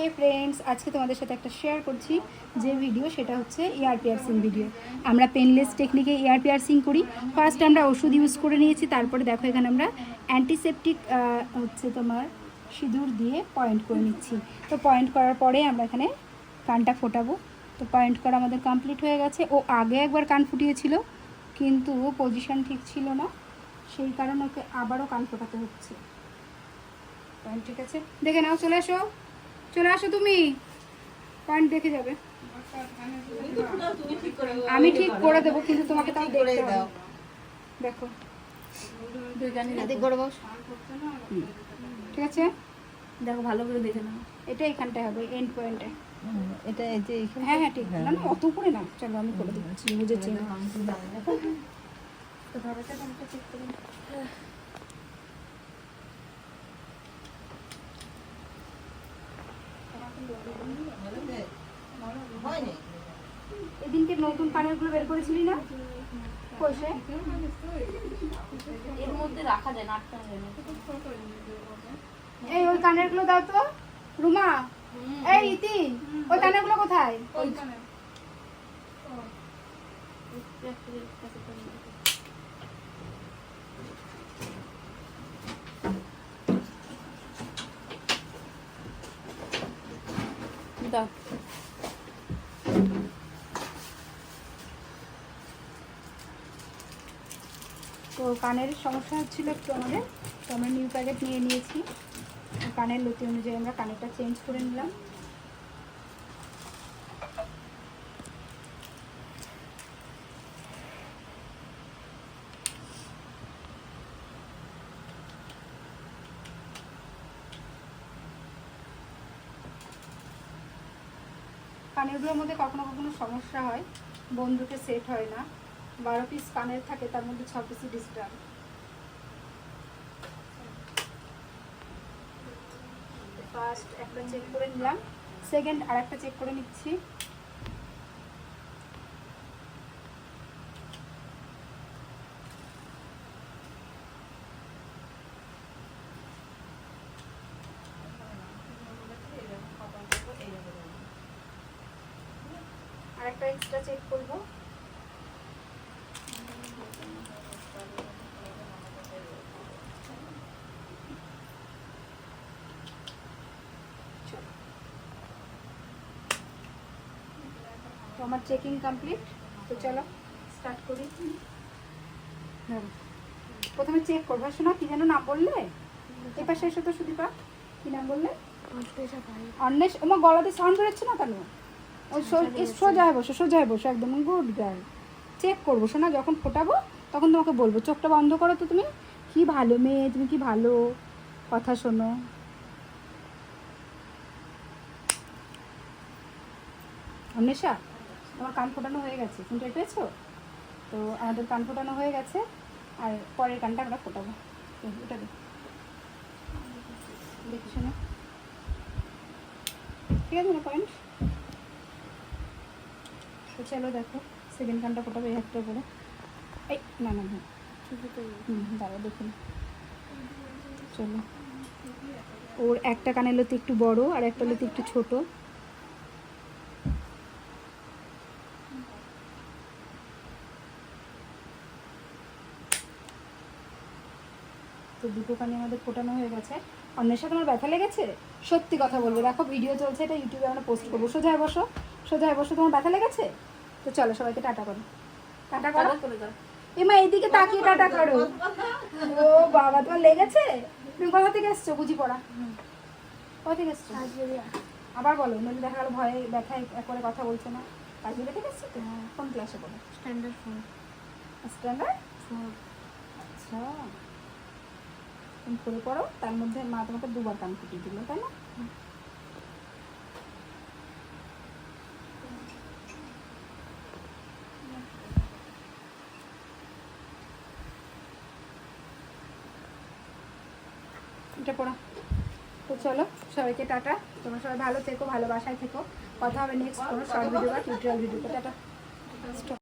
হে friends আজকে তোমাদের সাথে একটা শেয়ার করছি। যে ভিডিও সেটা হচ্ছে ইয়ার পিয়ার্সিং ভিডিও আমরা পেনলেস টেকনিকে ইয়ার পিয়ার্সিং করি। ফার্স্ট আমরা ওষুধ ইউজ করে নিয়েছি, তারপরে দেখো এখানে আমরা অ্যান্টিসেপটিক হচ্ছে তোমার সিঁদুর দিয়ে পয়েন্ট করে নিচ্ছি। তো পয়েন্ট করার পরে আমরা এখানে কানটা ফোটাবো। তো পয়েন্ট করা আমাদের কমপ্লিট হয়ে গেছে। ও আগে একবার কান ফুটিয়েছিল, কিন্তু পজিশন ঠিক ছিল না। সেই কারণে ওকে আবারও কান ফোটাতে হচ্ছে। ঠিক আছে? দেখে নাও, চলে আসো চলে আসো তুমি পয়েন্ট দেখে যাবে আমি ঠিক করে দেবো কিন্তু তোমাকে তাও দেখতে হবে দেখো ঠিক আছে দেখো ভালো করে দেখে নাও এটা এখানটায় হবে এন্ড পয়েন্টে এটা এই যে এখানে হ্যাঁ হ্যাঁ ঠিক না না অত করে না চলো আমি করে দিচ্ছি বুঝেছি এদিনকে নতুন কানেরগুলো বের করেছিলি না? কইসে এর মধ্যে রাখা যায় না আটটা যায় না। এই ওই কানেরগুলো দাও তো। রুমা এই ইতি ওই কানেরগুলো কোথায়? দাও। তো কানের সমস্যা হচ্ছিল একটু আমাদের, তো আমরা নিউ প্যাকেট নিয়ে নিয়েছি। কানের লতি অনুযায়ী আমরা কানেরটা চেঞ্জ করে নিলাম। কানেরগুলোর মধ্যে কখনো কখনো সমস্যা হয়, বন্ধুকে সেট হয় না। বারো পিস কানের থাকে, তার মধ্যে ছ পিসই ডিস্টার্ব ফার্স্ট একটা চেক করে নিলাম। সেকেন্ড আর একটা চেক করে নিচ্ছি। আর একটা এক্সট্রা চেক করব। তো আমার চেকিং কমপ্লিট তো চলো স্টার্ট করি। ধরো। প্রথমে চেক করব। শোনা কি যেন নাম বললে? এই পাশে এসে তো সুদীপা। কি নাম বললে? অন্বেষ আমার গলাতে সাউন্ড বেরোচ্ছে না কেন? ওই সো- এই সোজা হয়ে বসো সোজা হয়ে বসো একদম গুড গার্ল চেক করব। শোনা যখন ফোটাবো তখন তোমাকে বলব। চোখটা বন্ধ করো তো তুমি। কি ভালো মেয়ে তুমি কি ভালো? কথা শোনো। অন্বেষা? তোমার কান ফোটানো হয়ে গেছে। শুনতে পেয়েছ? তো আমাদের কান ফোটানো হয়ে গেছে, আর পরের কানটা আমরা ফোটাবো। দে। দেখি শোনো। ঠিক আছে না পয়েন্ট তো চলো দেখো সেকেন্ড কানটা ফোটাবো এই হাতটা করে এই, না না না। হুম, দাঁড়াও দেখুন চলো। ওর একটা কানের লতি একটু বড়, আর একটা লতি একটু ছোট। তো দুটো কানে আমাদের ফোটানো হয়ে গেছে। অন্যের সাথে আমার ব্যথা লেগেছে? সত্যি কথা বলব। দেখো ভিডিও চলছে এটা ইউটিউবে আমরা পোস্ট করব। সোজা হয়ে বসো। সোজা বসো তোমার ব্যথা লেগেছে? তো চলো সবাইকে টাটা করো। টাটা করো? এমা এইদিকে তাকিয়ে টাটা করো। ও বাবা তোমার লেগেছে? তুমি কোথা থেকে এসছো? বুঝি পড়া। কোথা থেকে এসছো? আবার বলো নইলে দেখা গেলো ভয়ে ব্যথায় করে কথা বলছে না। কাজগুলো থেকে এসছো? তো কোন ক্লাসে বলো স্ট্যান্ডার্ড ফোন স্ট্যান্ডার্ড আচ্ছা তুমি পড়ে পড়ো তার মধ্যে মা তোমাকে দুবার কান ফুটিয়ে দিল, তাই না? এটা পড়ো। তো চলো, সবাইকে টাটা। তোমরা সবাই ভালো থেকো, ভালোবাসায় থেকো। কথা হবে নেক্সট কোনো শর্ট ভিডিও বা টিউটোরিয়াল ভিডিওতে টাটা.